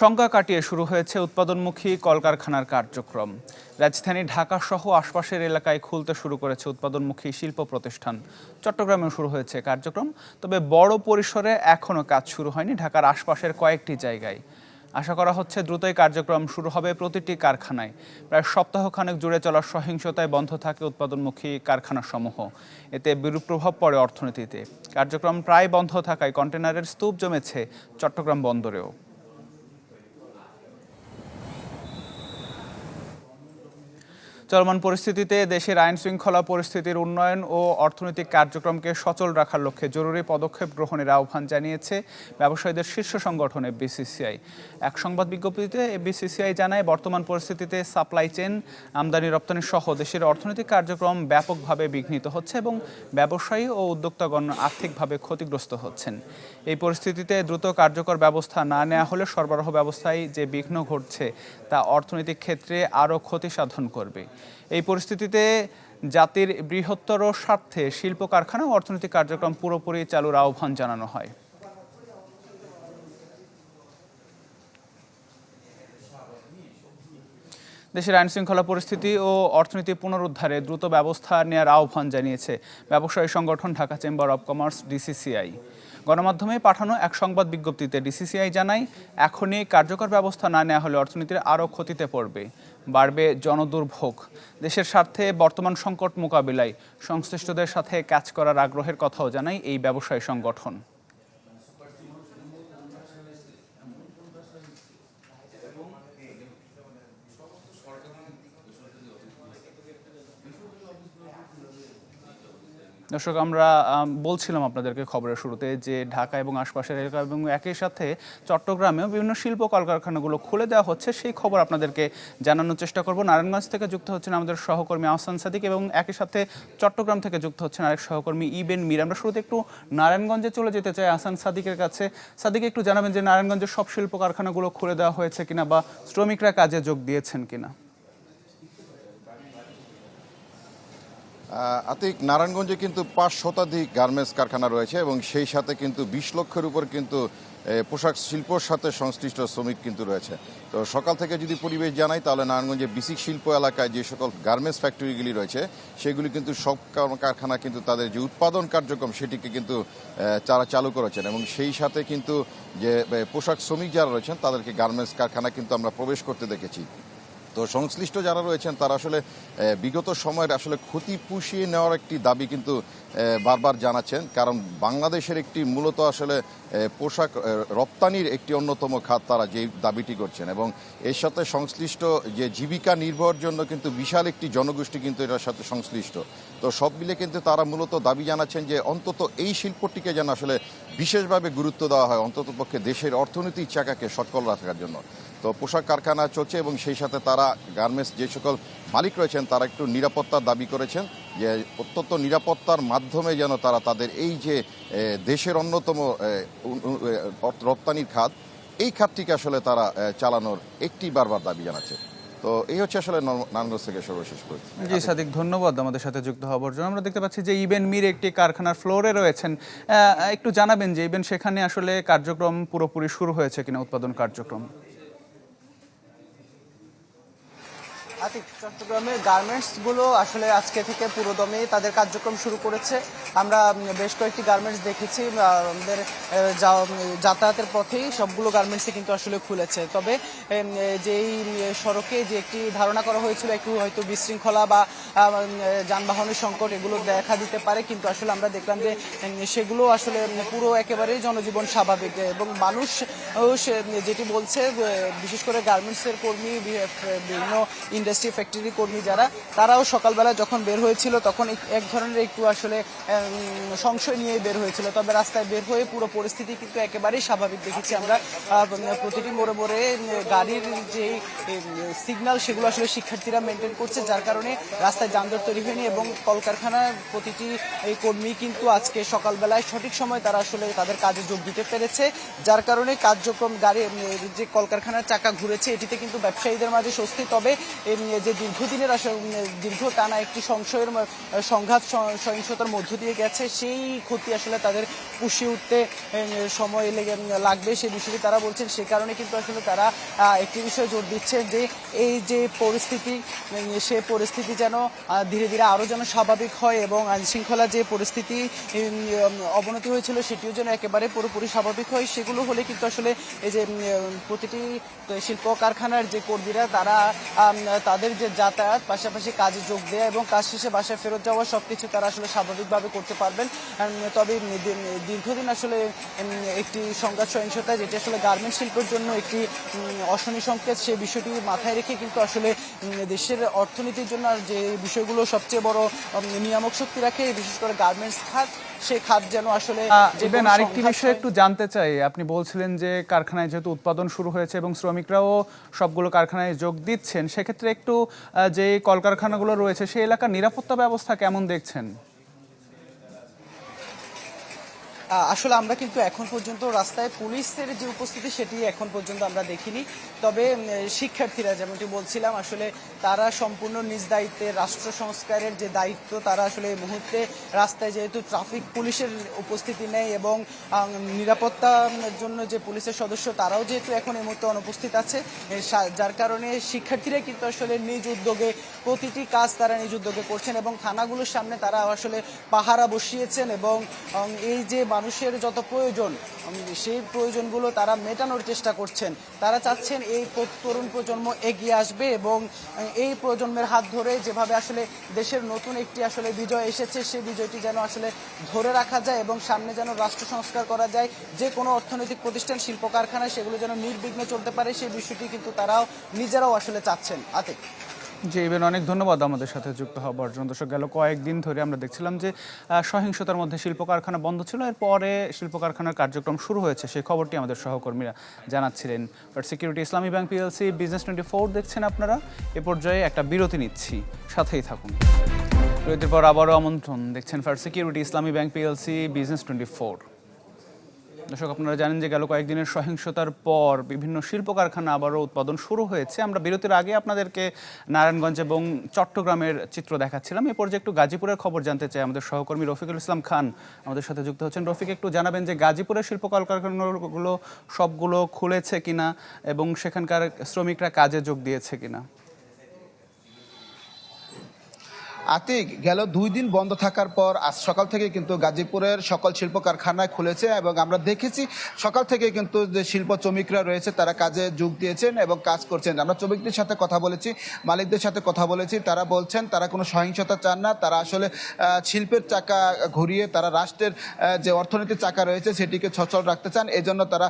সংজ্ঞা কাটিয়ে শুরু হয়েছে উৎপাদনমুখী কলকারখানার কার্যক্রম। রাজধানী ঢাকা সহ আশপাশের এলাকায় খুলতে শুরু করেছে উৎপাদনমুখী শিল্প প্রতিষ্ঠান। চট্টগ্রামেও শুরু হয়েছে কার্যক্রম, তবে বড় পরিসরে এখনও কাজ শুরু হয়নি ঢাকার আশপাশের কয়েকটি জায়গায়। আশা করা হচ্ছে দ্রুতই কার্যক্রম শুরু হবে প্রতিটি কারখানায়। প্রায় সপ্তাহখানেক জুড়ে চলা সহিংসতায় বন্ধ থাকে উৎপাদনমুখী কারখানাসমূহ। এতে বিরূপ প্রভাব পড়ে অর্থনীতিতে। কার্যক্রম প্রায় বন্ধ থাকায় কন্টেনারের স্তূপ জমেছে চট্টগ্রাম বন্দরেও। চলমান পরিস্থিতিতে দেশের আইন শৃঙ্খলা পরিস্থিতির উন্নয়ন ও অর্থনৈতিক কার্যক্রমকে সচল রাখার লক্ষ্যে জরুরি পদক্ষেপ গ্রহণের আহ্বান জানিয়েছে ব্যবসায়ীদের শীর্ষ সংগঠন বিসিসিআই। এক সংবাদ বিজ্ঞপ্তিতে বিসিসিআই জানায়, বর্তমান পরিস্থিতিতে সাপ্লাই চেন আমদানি রপ্তানি সহ দেশের অর্থনৈতিক কার্যক্রম ব্যাপকভাবে বিঘ্নিত হচ্ছে এবং ব্যবসায়ী ও উদ্যোক্তাগণ আর্থিকভাবে ক্ষতিগ্রস্ত হচ্ছেন। এই পরিস্থিতিতে দ্রুত কার্যকর ব্যবস্থা না নেওয়া হলে সরবরাহ ব্যবস্থায় যে বিঘ্ন ঘটছে তা অর্থনৈতিক ক্ষেত্রে আরও ক্ষতি সাধন করবে। এই পরিস্থিতিতে জাতির বৃহত্তর স্বার্থে শিল্প কারখানা ও অর্থনৈতিক কার্যক্রম পুরোপুরি চালুর আহ্বান জানানো হয়। দেশের আইন শৃঙ্খলা পরিস্থিতি ও অর্থনীতি পুনরুদ্ধারে দ্রুত ব্যবস্থা নেওয়ার আহ্বান জানিয়েছে ব্যবসায়ী সংগঠন Dhaka chamber of commerce DCCI. গণমাধ্যমে পাঠানো এক সংবাদ বিজ্ঞপ্তিতে ডিসিসিআই জানায়, এখনই কার্যকর ব্যবস্থা না নেওয়া হলে অর্থনীতির আরও ক্ষতিতে পড়বে। বাড়বে জনদুর্ভোগ। দেশের স্বার্থে বর্তমান সংকট মোকাবিলায় সংশ্লিষ্টদের সাথে কাজ করার আগ্রহের কথাও জানায় এই ব্যবসায়ী সংগঠন। দর্শক, আমরা বলছিলাম আপনাদেরকে খবরের শুরুতে যে ঢাকা এবং আশপাশের এলাকা এবং একই সাথে চট্টগ্রামেও বিভিন্ন শিল্প কলকারখানাগুলো খুলে দেওয়া হচ্ছে। সেই খবর আপনাদেরকে জানানোর চেষ্টা করব। নারায়ণগঞ্জ থেকে যুক্ত হচ্ছেন আমাদের সহকর্মী আহসান সাদিক এবং একই সাথে চট্টগ্রাম থেকে যুক্ত হচ্ছেন আরেক সহকর্মী ইবেন মির। আমরা শুরুতে একটু নারায়ণগঞ্জে চলে যেতে চাই আহসান সাদিকের কাছে। সাদিক, একটু জানাবেন যে নারায়ণগঞ্জের সব শিল্প কারখানাগুলো খুলে দেওয়া হয়েছে কিনা বা শ্রমিকরা কাজে যোগ দিয়েছেন কিনা? আতিক, নারায়ণগঞ্জে কিন্তু পাঁচ শতাধিক গার্মেন্টস কারখানা রয়েছে এবং সেই সাথে কিন্তু বিশ লক্ষের উপর কিন্তু পোশাক শিল্পর সাথে সংশ্লিষ্ট শ্রমিক কিন্তু রয়েছে। তো সকাল থেকে যদি পরিবেশ জানাই, তাহলে নারায়ণগঞ্জে বিসিক শিল্প এলাকায় যে সকল গার্মেন্টস ফ্যাক্টরিগুলি রয়েছে, সেগুলি কিন্তু সব কারখানা কিন্তু তাদের যে উৎপাদন কার্যক্রম, সেটিকে কিন্তু তারা চালু করেছেন এবং সেই সাথে কিন্তু যে পোশাক শ্রমিক যারা রয়েছেন, তাদেরকে গার্মেন্টস কারখানা কিন্তু আমরা প্রবেশ করতে দেখেছি। তো সংশ্লিষ্ট যারা রয়েছেন, তারা আসলে বিগত সময়ের আসলে ক্ষতি পুষিয়ে নেওয়ার একটি দাবি কিন্তু বারবার জানাচ্ছেন। কারণ বাংলাদেশের একটি মূলত আসলে পোশাক রপ্তানির একটি অন্যতম খাত তারা যে দাবিটি করছেন। এবং এর সাথে সংশ্লিষ্ট যে জীবিকা নির্ভর জন্য কিন্তু বিশাল একটি জনগোষ্ঠী কিন্তু এটার সাথে সংশ্লিষ্ট। তো সব মিলে কিন্তু তারা মূলত দাবি জানাচ্ছেন যে, অন্তত এই শিল্পটিকে যেন আসলে বিশেষভাবে গুরুত্ব দেওয়া হয় অন্তত পক্ষে দেশের অর্থনৈতিক চাকাকে সচল রাখার জন্য। তো পোশাক কারখানা চলছে এবং সেই সাথে তারা গার্মেন্টস যে সকল মালিক রয়েছেন তারা একটু নিরাপত্তার দাবি করেছেন যে অত্যন্ত নিরাপত্তার মাধ্যমে যেন তারা তাদের এই যে দেশের অন্যতম রপ্তানির খাত এই খাতটিকে আসলে তারা চালানোর একটি বারবার দাবি জানাচ্ছে। তো এই হচ্ছে আসলে নর- নারায়ণগঞ্জ থেকে সর্বশেষ পরিস্থিতি। জি সাদিক ধন্যবাদ আমাদের সাথে যুক্ত হওয়ার জন্য। আমরা দেখতে পাচ্ছি যে ইবেন মির একটি কারখানার ফ্লোরে রয়েছেন। একটু জানাবেন যে ইবেন সেখানে আসলে কার্যক্রম পুরোপুরি শুরু হয়েছে কিনা উৎপাদন কার্যক্রম? চট্টগ্রামের গার্মেন্টসগুলো আসলে আজকে থেকে পুরোদমে তাদের কার্যক্রম শুরু করেছে। আমরা বেশ কয়েকটি গার্মেন্টস দেখেছি আমাদের যাতায়াতের পথেই সবগুলো গার্মেন্টসই কিন্তু আসলে খুলেছে। তবে যেই সড়কে যে একটি ধারণা করা হয়েছিল, একটু হয়তো বিশৃঙ্খলা বা যানবাহনের সংকট এগুলো দেখা দিতে পারে, কিন্তু আসলে আমরা দেখলাম যে সেগুলো আসলে পুরো একেবারেই জনজীবন স্বাভাবিক। এবং মানুষ যেটি বলছে বিশেষ করে গার্মেন্টসের কর্মী বিভিন্ন ইন্ডাস্ট্রি ফ্যাক্টরি কর্মী যারা, তারাও সকালবেলা যখন বের হয়েছিল, তখন এক- এক ধরনের একটু আসলে সংশয় নিয়ে বের হয়েছিল। তবে রাস্তায় বের হয়ে পুরো পরিস্থিতি কিন্তু একেবারেই স্বাভাবিক দেখেছি আমরা। প্রতিটি মোড়ে মোড়ে গাড়ির যে সিগন্যাল সেগুলো আসলে শিক্ষার্থীরা মেনটেন করছে, যার কারণে রাস্তায় যানজট তৈরি হয়নি এবং কলকারখানার প্রতিটি, এই কর্মী কিন্তু আজকে সকালবেলায় সঠিক সময় তারা আসলে তাদের কাজে যোগ দিতে পেরেছে, যার কারণে কার্যক্রম গাড়ি যে কলকারখানার চাকা ঘুরেছে, এটিতে কিন্তু ব্যবসায়ীদের মাঝে স্বস্তি। তবে উম, যে দীর্ঘদিনের দীর্ঘ টানা একটি সংশয়ের সংঘাত সহিংসতার মধ্য দিয়ে গেছে সেই ক্ষতি আসলে তাদের পুষিয়ে উঠতে সময় লেগে লাগবে সেই বিষয়টি তারা বলছেন। সে কারণে কিন্তু আসলে তারা একটি বিষয়ে জোর দিচ্ছেন যে এই যে পরিস্থিতি সে পরিস্থিতি যেন ধীরে ধীরে আরও যেন স্বাভাবিক হয় এবং আইন শৃঙ্খলা যে পরিস্থিতি অবনতি হয়েছিল সেটিও যেন একেবারে পুরোপুরি স্বাভাবিক হয়। সেগুলো হলে কিন্তু আসলে এই যে প্রতিটি শিল্প কারখানার যে কর্মীরা তারা তাদের যে যাতায়াত পাশাপাশি কাজে যোগ দেওয়া এবং কাজ শেষে বাসায় ফেরত যাওয়া সব কিছু তারা আসলে স্বাভাবিকভাবে করতে পারবেন। তবে দীর্ঘদিন আসলে একটি সংঘাত সহিংসতা যেটি আসলে গার্মেন্ট শিল্পের জন্য একটি অশনি সংকেত সে বিষয়টি মাথায় রেখে কিন্তু আসলে দেশের অর্থনীতির জন্য যে বিষয়গুলো সবচেয়ে বড় নিয়ামক শক্তি রাখে বিশেষ করে গার্মেন্টস খাত সেই খাত যেন আসলে ইভেন আরেকটি বিষয় একটু জানতে চাই। আপনি বলছিলেন যে কারখানায় যেহেতু উৎপাদন শুরু হয়েছে এবং শ্রমিকরাও সবগুলো কারখানায় যোগ দিচ্ছেন সেক্ষেত্রে একটু যে কলকারখানাগুলো রয়েছে সেই এলাকার নিরাপত্তা ব্যবস্থা কেমন দেখছেন? আসলে আমরা কিন্তু এখন পর্যন্ত রাস্তায় পুলিশের যে উপস্থিতি সেটি এখন পর্যন্ত আমরা দেখিনি। তবে শিক্ষার্থীরা যেমনটি বলছিলাম, আসলে তারা সম্পূর্ণ নিজ দায়িত্বে রাষ্ট্র সংস্কারের যে দায়িত্ব, তারা আসলে এই মুহূর্তে রাস্তায় যেহেতু ট্রাফিক পুলিশের উপস্থিতি নেই এবং নিরাপত্তার জন্য যে পুলিশের সদস্য, তারাও যেহেতু এখন এই মুহূর্তে অনুপস্থিত আছে যার কারণে শিক্ষার্থীরা কিন্তু আসলে নিজ উদ্যোগে, প্রতিটি কাজ তারা নিজ উদ্যোগে করছেন এবং থানাগুলোর সামনে তারা আসলে পাহারা বসিয়েছেন এবং এই যে মানুষের যত প্রয়োজন সেই প্রয়োজনগুলো তারা মেটানোর চেষ্টা করছেন। তারা চাচ্ছেন এই তরুণ প্রজন্ম এগিয়ে আসবে এবং এই প্রজন্মের হাত ধরে যেভাবে আসলে দেশের নতুন একটি আসলে বিজয় এসেছে, সেই বিজয়টি যেন আসলে ধরে রাখা যায় এবং সামনে যেন রাষ্ট্র সংস্কার করা যায়, যে কোনো অর্থনৈতিক প্রতিষ্ঠান শিল্প কারখানা সেগুলো যেন নির্বিঘ্নে চলতে পারে, সেই বিষয়টি কিন্তু তারাও নিজেরাও আসলে চাচ্ছেন। আতিক। জি, ইভেন অনেক ধন্যবাদ আমাদের সাথে যুক্ত হওয়ার জন্য দর্শক, গেল কয়েকদিন ধরে আমরা দেখছিলাম যে সহিংসতার মধ্যে শিল্প কারখানা বন্ধ ছিল। এরপরে শিল্প কারখানার কার্যক্রম শুরু হয়েছে। সেই খবরটি আমাদের সহকর্মীরা জানাচ্ছিলেন। But security Islami bank PLC business twenty four দেখছেন আপনারা? এ পর্যায়ে একটা বিরতি নিচ্ছি। সাথেই থাকুন। বিরতির পর আবারও আমন্ত্রণ দেখছেন first security Islami bank PLC business twenty four দর্শক, আপনারা জানেন যে গেল কয়েকদিনের সহিংসতার পর বিভিন্ন শিল্প কারখানা আবারও উৎপাদন শুরু হয়েছে। আমরা বিরতির আগে আপনাদেরকে নারায়ণগঞ্জ এবং চট্টগ্রামের চিত্র দেখাচ্ছিলাম। এ পর্যায়ে একটু গাজীপুরের খবর জানতে চাই আমাদের সহকর্মী রফিকুল ইসলাম খান আমাদের সাথে যুক্ত হচ্ছেন। রফিক, একটু জানাবেন যে গাজীপুরের শিল্প কলকারখানাগুলো সবগুলো খুলেছে কিনা এবং সেখানকার শ্রমিকরা কাজে যোগ দিয়েছে কিনা? আতিক গেল দুই দিন বন্ধ থাকার পর আজ সকাল থেকে কিন্তু গাজীপুরের সকল শিল্প কারখানায় খুলেছে এবং আমরা দেখেছি সকাল থেকে কিন্তু যে শিল্প শ্রমিকরা রয়েছে তারা কাজে যোগ দিয়েছেন এবং কাজ করছেন। আমরা শ্রমিকদের সাথে কথা বলেছি, মালিকদের সাথে কথা বলেছি। তারা বলছেন তারা কোনো সহিংসতা চান না। তারা আসলে শিল্পের চাকা ঘুরিয়ে তারা রাষ্ট্রের যে অর্থনীতির চাকা রয়েছে সেটিকে সচল রাখতে চান। এজন্য তারা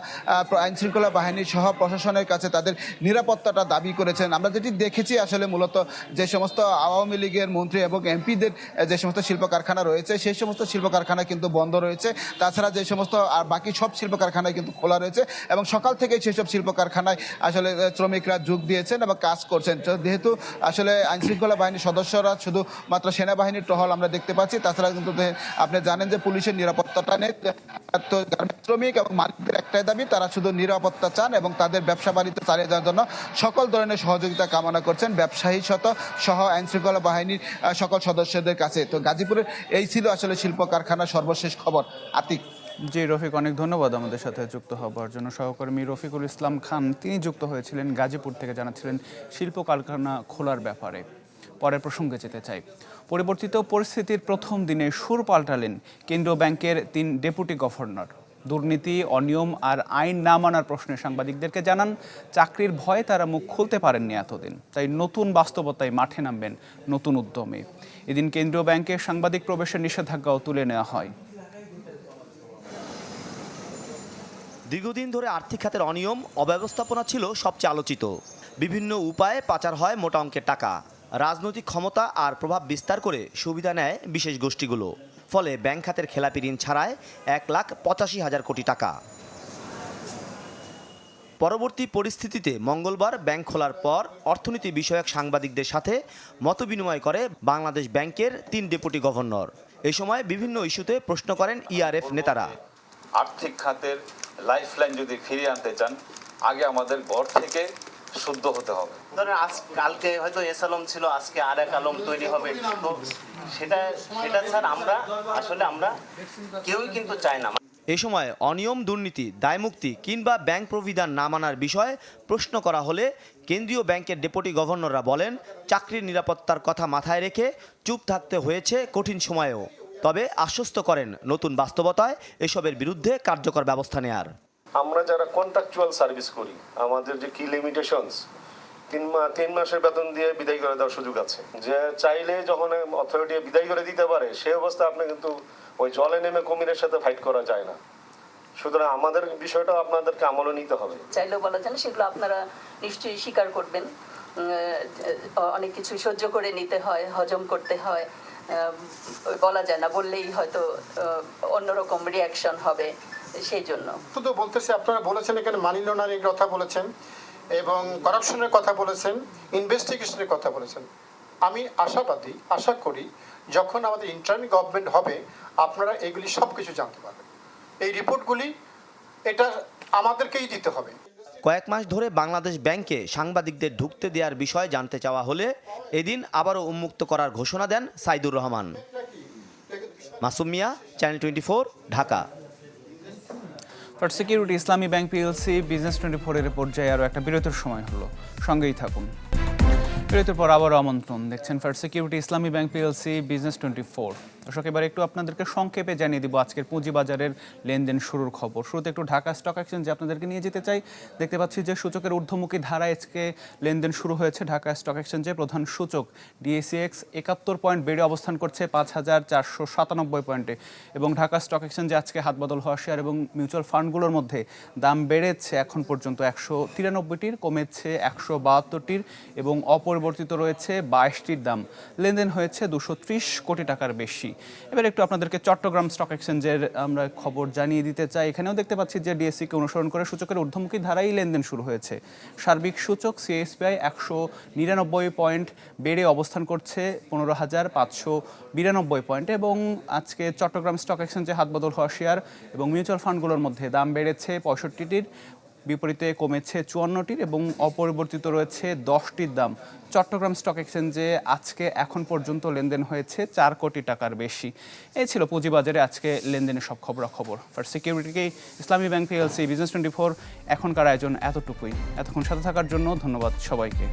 আইন শৃঙ্খলা বাহিনী সহ প্রশাসনের কাছে তাদের নিরাপত্তাটা দাবি করেছেন। আমরা যেটি দেখেছি আসলে মূলত যে সমস্ত আওয়ামী লীগের মন্ত্রী এবং এমপিদের যে সমস্ত শিল্প কারখানা রয়েছে, সেই সমস্ত শিল্প কারখানা কিন্তু বন্ধ রয়েছে। তাছাড়া যে সমস্ত আর বাকি সব শিল্প কারখানায় কিন্তু খোলা রয়েছে এবং সকাল থেকেই সেই সব শিল্প কারখানায় আসলে শ্রমিকরা যোগ দিয়েছেন এবং কাজ করছেন। যেহেতু আসলে আইন শৃঙ্খলা বাহিনীর সদস্যরা শুধু মাত্র সেনাবাহিনীর টহল আমরা দেখতে পাচ্ছি, তাছাড়া কিন্তু আপনি জানেন যে পুলিশের নিরাপত্তাটা নেই। তো শ্রমিক এবং মালিকদের একটাই দাবি, তারা শুধু নিরাপত্তা চান এবং তাদের ব্যবসা বাণিজ্য চালিয়ে যাওয়ার জন্য সকল ধরনের সহযোগিতা কামনা করছেন। ব্যবসায়ী শত সহ আইন শৃঙ্খলা বাহিনীর সকল সদস্যদের কাছে। তো গাজীপুরের এই ছিল আসলে শিল্প কারখানা সর্বশেষ খবর। আতিক। জি, রফিক, অনেক ধন্যবাদ আমাদের সাথে যুক্ত হবার জন্য। সহকর্মী রফিকুল ইসলাম খান, তিনি যুক্ত হয়েছিলেন গাজীপুর থেকে জানাচ্ছিলেন শিল্প কারখানা খোলার ব্যাপারে। পরের প্রসঙ্গে যেতে চাই। পরিবর্তিত পরিস্থিতির প্রথম দিনে সুর পাল্টালেন কেন্দ্রীয় ব্যাংকের তিন ডেপুটি গভর্নর। দুর্নীতি, অনিয়ম আর আইন না মানার প্রশ্নে সাংবাদিকদেরকে জানান, চাকরির ভয়ে তারা মুখ খুলতে পারেননি এতদিন। তাই নতুন বাস্তবতায় মাঠে নামবেন নতুন উদ্যমে। এদিন কেন্দ্রীয় ব্যাংকে সাংবাদিক প্রবেশের নিষেধাজ্ঞাও তুলে নেওয়া হয়। দীর্ঘদিন ধরে আর্থিক খাতের অনিয়ম, অব্যবস্থাপনা ছিল সবচেয়ে আলোচিত। বিভিন্ন উপায়ে পাচার হয় মোটা অঙ্কের টাকা। রাজনৈতিক ক্ষমতা আর প্রভাব বিস্তার করে সুবিধা নেয় বিশেষ গোষ্ঠীগুলো। ফলে ব্যাংক খাতের খেলাপি ঋণ ছাড়ায় এক লাখ পঁচাশি হাজার কোটি টাকা। পরবর্তী পরিস্থিতিতে মঙ্গলবার ব্যাংক খোলার পর অর্থনীতি বিষয়ক সাংবাদিকদের সাথে মতবিনিময় করে বাংলাদেশ ব্যাংকের তিন ডেপুটি গভর্নর। এ সময় বিভিন্ন ইস্যুতে প্রশ্ন করেন ইআরএফ নেতারা। আর্থিক খাতের লাইফলাইন যদি ফিরিয়ে আনতে চান, আগে আমাদের ঘর থেকে শুদ্ধ হতে হবে। ধরেন আজ কালকে হয়তো এস আলম ছিল আজকে আর এক আলম তৈরি হবে। তো সেটা সেটা স্যার আমরা আসলে আমরা কেউই কিন্তু চাই না। এ সময় অনিয়ম দুর্নীতি দায়মুক্তি কিংবা ব্যাংক প্রবিধান না মানার বিষয়ে প্রশ্ন করা হলে কেন্দ্রীয় ব্যাংকের ডেপুটি গভর্নররা বলেন চাকরির নিরাপত্তার কথা মাথায় রেখে চুপ থাকতে হয়েছে কঠিন সময়েও। তবে আশ্বস্ত করেন নতুন বাস্তবতায় এসবের বিরুদ্ধে কার্যকর ব্যবস্থা নেয়ার। আমরা যারা কন্ট্রাকচুয়াল সার্ভিস করি আমাদের যে কি লিমিটেশনস তিন মাস তিন মাসের বেতন দিয়ে বিদায় করে দেওয়ার সুযোগ আছে। যে চাইলে যখন অথরিটি বিদায় করে দিতে পারে সেই অবস্থা আপনি কিন্তু ওই জলে নেমে কুমিরের সাথে ফাইট করা যায় না। সুতরাং আমাদের বিষয়টা আপনাদেরকে আমলে নিতে হবে। চাইলেও বলা যায় না সেগুলো আপনারা নিশ্চয়ই স্বীকার করবেন। অনেক কিছু সহ্য করে নিতে হয় হজম করতে হয়। বলা যায় না বললেই হয়তো অন্যরকম রিয়াকশন হবে সেই জন্য। শুধু বলতেছি আপনারা বলেছেন এখানে মানি লন্ডারিং কথা বলেছেন। এবং করাপশনের কথা বলেছেন, ইনভেস্টিগেশনের কথা বলেছেন। আমি আশাবাদী, আশা করি যখন আমাদের ইন্টার্ন গভর্নমেন্ট হবে, আপনারা এগুলি সব কিছু জানতে পারবেন। এই রিপোর্টগুলি এটা আমাদেরকেই দিতে হবে। কয়েক মাস ধরে বাংলাদেশ ব্যাংকে সাংবাদিকদের ঢুকতে দেওয়ার বিষয়ে জানতে চাওয়া হলে এদিন আবারও উন্মুক্ত করার ঘোষণা দেন Saidur Rahman. Masumia channel twenty Dhaka. First security Islami bank PLC business twenty four এর পর্যায়ে আরও একটা বিরতির সময় হলো। সঙ্গেই থাকুন। বিরতির পর আবারও আমন্ত্রণ। দেখছেন first security Islami bank PLC business twenty four দর্শক, এবার একটু আপনাদেরকে সংক্ষেপে জানিয়ে দিব আজকের পুঁজিবাজারের লেনদেন শুরুর খবর। শুরুতে একটু ঢাকা স্টক এক্সচেঞ্জে আপনাদেরকে নিয়ে যেতে চাই। দেখতে পাচ্ছি যে সূচকের ঊর্ধ্বমুখী ধারা আজকে লেনদেন শুরু হয়েছে ঢাকা স্টক এক্সচেঞ্জে। প্রধান সূচক ডিএসিএক্স একাত্তর পয়েন্ট বেড়ে অবস্থান করছে পাঁচ হাজার চারশো সাতানব্বই পয়েন্টে। এবং ঢাকা স্টক এক্সচেঞ্জে আজকে হাত বদল হওয়া শেয়ার এবং মিউচুয়াল ফান্ডগুলোর মধ্যে দাম বেড়েছে এখন পর্যন্ত একশো তিরানব্বইটির, কমেছে একশো বাহাত্তরটির এবং অপরিবর্তিত রয়েছে বাইশটির দাম। লেনদেন হয়েছে দুশো ত্রিশ কোটি টাকার বেশি। এবার একটু আপনাদেরকে চট্টগ্রাম স্টক এক্সচেঞ্জের আমরা খবর জানিয়ে দিতে চাই। এখানেও দেখতে পাচ্ছি যে ডিএসসিকে অনুসরণ করে সূচকের ঊর্ধ্বমুখী ধারাই লেনদেন শুরু হয়েছে। সার্বিক সূচক সিএসপিআই একশো নিরানব্বই পয়েন্ট বেড়ে অবস্থান করছে পনেরো হাজার পাঁচশো বিরানব্বই পয়েন্ট এবং আজকে চট্টগ্রাম স্টক এক্সচেঞ্জে হাত বদল হওয়া শেয়ার এবং মিউচুয়াল ফান্ডগুলোর মধ্যে দাম বেড়েছে পঁয়ষট্টিটির বিপরীতে কমেছে চুয়ান্নটির এবং অপরিবর্তিত রয়েছে দশটির দাম। চট্টগ্রাম স্টক এক্সচেঞ্জে আজকে এখন পর্যন্ত লেনদেন হয়েছে চার কোটি টাকার বেশি। এই ছিল পুঁজিবাজারে আজকে লেনদেনের সব খবরাখবর। For সিকিউরিটিকে Islami bank PLC business twenty four এখনকার আয়োজন এতটুকুই। এতক্ষণ সাথে থাকার জন্য ধন্যবাদ সবাইকে।